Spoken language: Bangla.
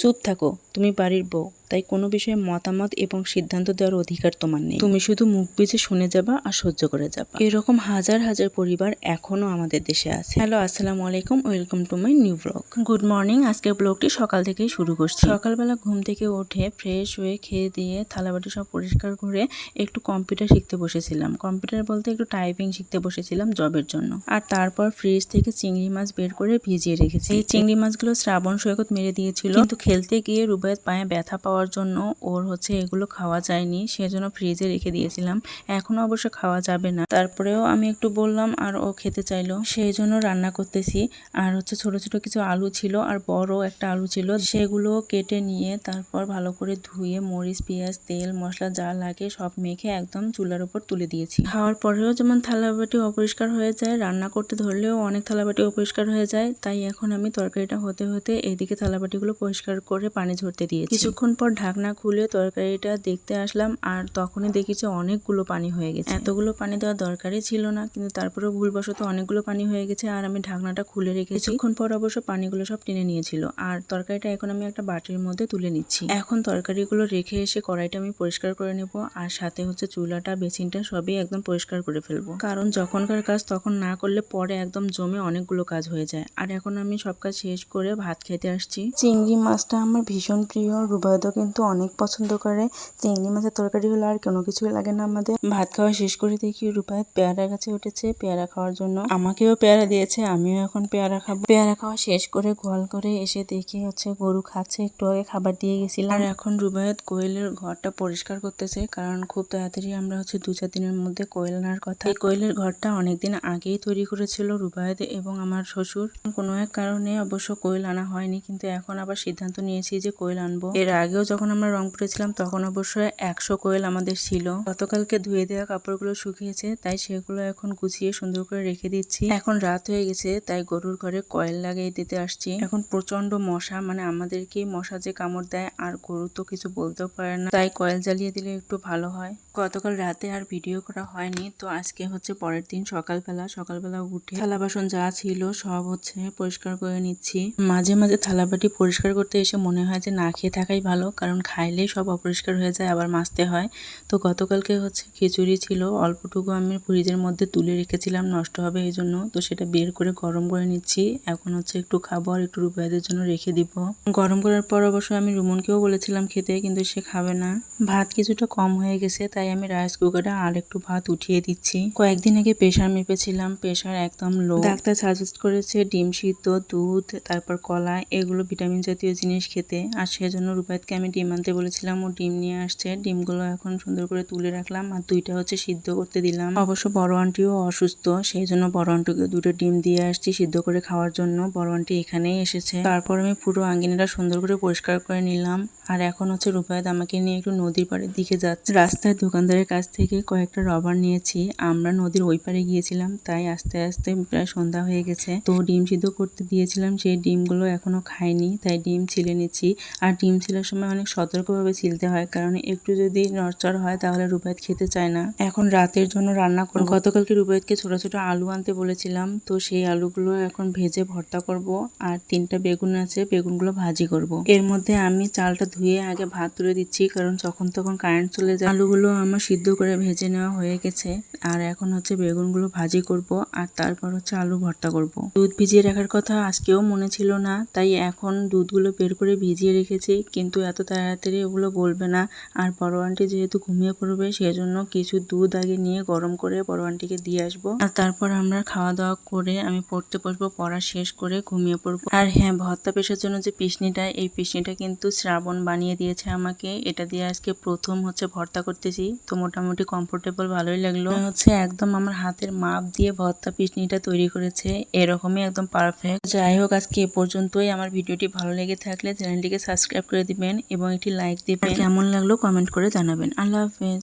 চুপ থাকো তুমি বাড়ির বউ। তাই কোনো বিষয়ে মতামত এবং সিদ্ধান্ত দেওয়ার অধিকার তোমার নেই। তুমি শুধু মুখ বুজে শুনে যাবা আর সহ্য করে যাবা। এরকম হাজার হাজার পরিবার এখনও আমাদের দেশে আছে। হ্যালো, আসসালামু আলাইকুম, welcome to my new blog. Good morning, আজকের ব্লগটি সকাল থেকেই শুরু করছি। সকালবেলা ঘুম থেকে উঠে ফ্রেশ হয়ে খেয়ে দিয়ে থালাবাটি সব পরিষ্কার করে একটু কম্পিউটার শিখতে বসেছিলাম। কম্পিউটার বলতে একটু টাইপিং শিখতে বসেছিলাম জবের জন্য। আর তারপর ফ্রিজ থেকে চিংড়ি মাছ বের করে ভিজিয়ে রেখেছি। এই চিংড়ি মাছগুলো শ্রাবণ সৈকত মেরে দিয়েছিল। কিন্তু খেলতে গিয়ে রুবায়ত পায়ে ব্যথা পাওয়ার জন্য ওর হচ্ছে এগুলো খাওয়া যায়নি, সেজন্য ফ্রিজে রেখে দিয়েছিলাম। এখনও অবশ্য খাওয়া যাবে না। তারপরেও আমি একটু বললাম, আর ও খেতে চাইলো। সেই জন্য রান্না করতেছি। আর হচ্ছে ছোট ছোট কিছু আলু ছিল, আর বড় একটা আলু ছিল। সেগুলো কেটে নিয়ে তারপর ভালো করে ধুয়ে মরিচ, পেঁয়াজ, তেল, মশলা যা লাগে সব মেখে একদম চুলার উপর তুলে দিয়েছি। খাওয়ার পরেও যেমন থালাবাটি অপরিষ্কার হয়ে যায়, রান্না করতে ধরলেও অনেক থালাবাটি অপরিষ্কার হয়ে যায়। তাই এখন আমি তরকারিটা হতে হতে এদিকে থালাবাটিগুলো পরিষ্কার করে পানি ঝরতে দিয়েছি। কিছুক্ষণ পর ঢাকনা খুলে তরকারিটা দেখতে আসলাম আর তখনই দেখেছি অনেকগুলো পানি হয়ে গেছে। এতগুলো পানি দেওয়ার দরকারই ছিল না, কিন্তু তারপরেও ভুলবশত অনেকগুলো পানি হয়ে গেছে আর আমি ঢাকনাটা খুলে রেখে কিছুক্ষণ পর অবশ্য পানিগুলো সব টেনে নিয়েছিল। আর তরকারিটা এখন আমি একটা বাটির মধ্যে তুলে নিচ্ছি। এখন তরকারিগুলো রেখে এসে কড়াইটা আমি পরিষ্কার করে নেব আর সাথে হচ্ছে চুলাটা, বেসিনটা সবই একদম পরিষ্কার করে ফেলব। কারণ যখনকার কাজ তখন না করলে পরে একদম জমে অনেকগুলো কাজ হয়ে যায়। আর এখন আমি সব কাজ শেষ করে ভাত খেতে আসছি। চিংড়ি মাছটা আমার ভীষণ প্রিয় রুবায়দও কিন্তু অনেক পছন্দ করে। চিংড়ি মাছের তরকারি হলে আর কোনো কিছুই লাগে না আমাদের। ভাত খাওয়া শেষ করে দেখি রুবায়ত পেয়ারা গাছে উঠেছে পেয়ারা খাওয়ার জন্য। আমাকেও পেয়ারা দিয়েছে, আমিও এখন পেয়ারা খাব। পেয়ারা খাওয়া শেষ করে গোয়াল করে এসে দেখি হচ্ছে গরু খাচ্ছে, একটু আগে খাবার দিয়ে গেছিলাম। আর এখন রুবায়ত কোয়েলের ঘরটা পরিষ্কার করতেছে, কারণ খুব তাড়াতাড়ি আমরা হচ্ছে দু চার দিনের মধ্যে কোয়েল আনার কথা। কোয়েলের ঘরটা অনেকদিন আগেই তৈরি করেছিল রুবায়ত এবং আমার শ্বশুর। কোনো এক কারণে অবশ্য কোয়েল আনা হয়নি, কিন্তু এখন আবার সিদ্ধান্ত নিয়েছি যে কোয়েল আনব। এর আগেও যখন আমরা রংপুরে ছিলাম, তখন অবশ্যই একশো কোয়েল আমাদের ছিল। গতকালকে ধুয়ে দেওয়া কাপড়গুলো শুকিয়েছে, তাই সেগুলো এখন গুছিয়ে সুন্দর করে রেখে দিচ্ছি। এখন রাত হয়ে গেছে, তাই গরুর ঘরে কয়েল লাগিয়ে দিতে আসছি। এখন প্রচণ্ড মশা মানে আমাদেরকে মশা যে কামড় দেয়, আর গরু তো কিছু বলতেও পারে না। তাই কয়েল জ্বালিয়ে দিলে একটু ভালো হয়। গতকাল রাতে আর ভিডিও করা হয়নি। তো আজকে হচ্ছে পরের দিন সকালবেলা সকালবেলা উঠে থালা বাসন যা ছিল সব হচ্ছে পরিষ্কার করে নিচ্ছি। মাঝে মাঝে থালাবাটি পরিষ্কার করতে এসে মনে হয় যে না খেয়ে থাকাই ভালো, কারণ খাইলেই সব অপরিষ্কার হয়ে যায়, আবার মাজতে হয়। তো গতকালকে হচ্ছে খিচুড়ি ছিল, অল্পটুকু আমি ফ্রিজের মধ্যে তুলে রেখেছিলাম, নষ্ট হবে এই জন্য। তো সেটা বের করে গরম করে নিচ্ছি। এখন হচ্ছে একটু খাব আর একটু রুবাইদের জন্য রেখে দিব। গরম করার পর অবশ্য আমি রুমনকেও বলেছিলাম খেতে, কিন্তু সে খাবে না। ভাত কিছুটা কম হয়ে গেছে, তাই আমি রাইস কুকারে আর একটু ভাত উঠিয়ে দিচ্ছি। কয়েকদিন আগে প্রেশার মেপেছিলাম প্রেশার একদম লো ডাক্তার সাজেস্ট করেছে ডিম সিদ্ধ, দুধ, তারপর কলা, এগুলো ভিটামিন জাতীয় জিনিস খেতে। আর সেজন্য রুবায়তকে আমি ডিম আনতে বলেছিলাম, ও ডিম নিয়ে আসছে। ডিমগুলো এখন সুন্দর করে তুলে রাখলাম আর দুইটা হচ্ছে সিদ্ধ করতে দিলাম। অবশ্য বড় আন্টিও অসুস্থ সেই জন্য বড় আন্টিকে দুটো ডিম দিয়ে আসছি সিদ্ধ করে খাওয়ার জন্য। বড় আন্টি এখানেই এসেছে। তারপর আমি পুরো আঙ্গিনাটা সুন্দর করে পরিষ্কার করে নিলাম। আর এখন হচ্ছে রূপায়ত আমাকে নিয়ে একটু নদীর পাড়ের দিকে যাচ্ছে। রাস্তায় দোকানদারের কাছ থেকে কয়েকটা রবার নিয়েছি। আমরা নদীর ওই পারে গিয়েছিলাম, তাই আস্তে আস্তে প্রায় সন্ধ্যা হয়ে গেছে। তো ডিম সিদ্ধ করতে দিয়েছিলাম, সেই ডিমগুলো এখনও খাইনি, তাই ডিম ছিলে নিচ্ছি। আর ডিম ছিলার সময় অনেক সতর্কভাবে ছিলতে হয়, কারণ একটু যদি নড়চড় হয়, তাহলে রুবায়ত খেতে চায় না। এখন রাতের জন্য রান্না করব। গতকালকে রুবায়তকে ছোট ছোট আলু আনতে বলেছিলাম, তো সেই আলুগুলো এখন ভেজে ভর্তা করব। আর তিনটা বেগুন আছে, বেগুনগুলো ভাজি করব। এর মধ্যে আমি চালটা ধুয়ে আগে ভাত তুলে দিচ্ছি, কারণ যখন তখন কারেন্ট চলে যায়, আলুগুলো আমার সিদ্ধ করে ভেজে নেওয়া হয়ে গেছে। আর এখন হচ্ছে বেগুনগুলো ভাজি করব আর তারপর হচ্ছে আলু ভর্তা করব। দুধ ভিজিয়ে রাখার কথা আজকেও মনে ছিল না, তাই এখন দুধগুলো বের করে ভিজিয়ে রেখেছি, কিন্তু এত তাড়াতাড়ি ওগুলো গলবে না। আর আন্টি যেহেতু ঘুমিয়ে পড়বে, সেজন্য কিছু দুধ আগে নিয়ে গরম করে বড় আন্টিকে দিয়ে আসব। আর তারপর আমরা খাওয়া দাওয়া করে আমি পড়তে বসবো, পড়া শেষ করে ঘুমিয়ে পড়ব। আর হ্যাঁ ভর্তা পেশার জন্য যে পিসনিটা এই পিসনিটা কিন্তু শ্রাবণ বানিয়ে দিয়েছে আমাকে। এটা দিয়ে আজকে প্রথম হচ্ছে ভর্তা করতেছি। তো মোটামুটি কমফোর্টেবল ভালোই লাগল। হচ্ছে একদম আমার হাতের মাপ দিয়ে ভর্তা পিসনিটা তৈরি করেছে। এরকমই একদম পারফেক্ট যাই হোক, আজকে এ পর্যন্তই। আমার ভিডিওটি ভালো লেগে থাকলে চ্যানেলটিকে সাবস্ক্রাইব করে দিবেন এবং একটি লাইক দিবেন। কেমন লাগল কমেন্ট করে জানাবেন। আল্লাহ হাফেজ।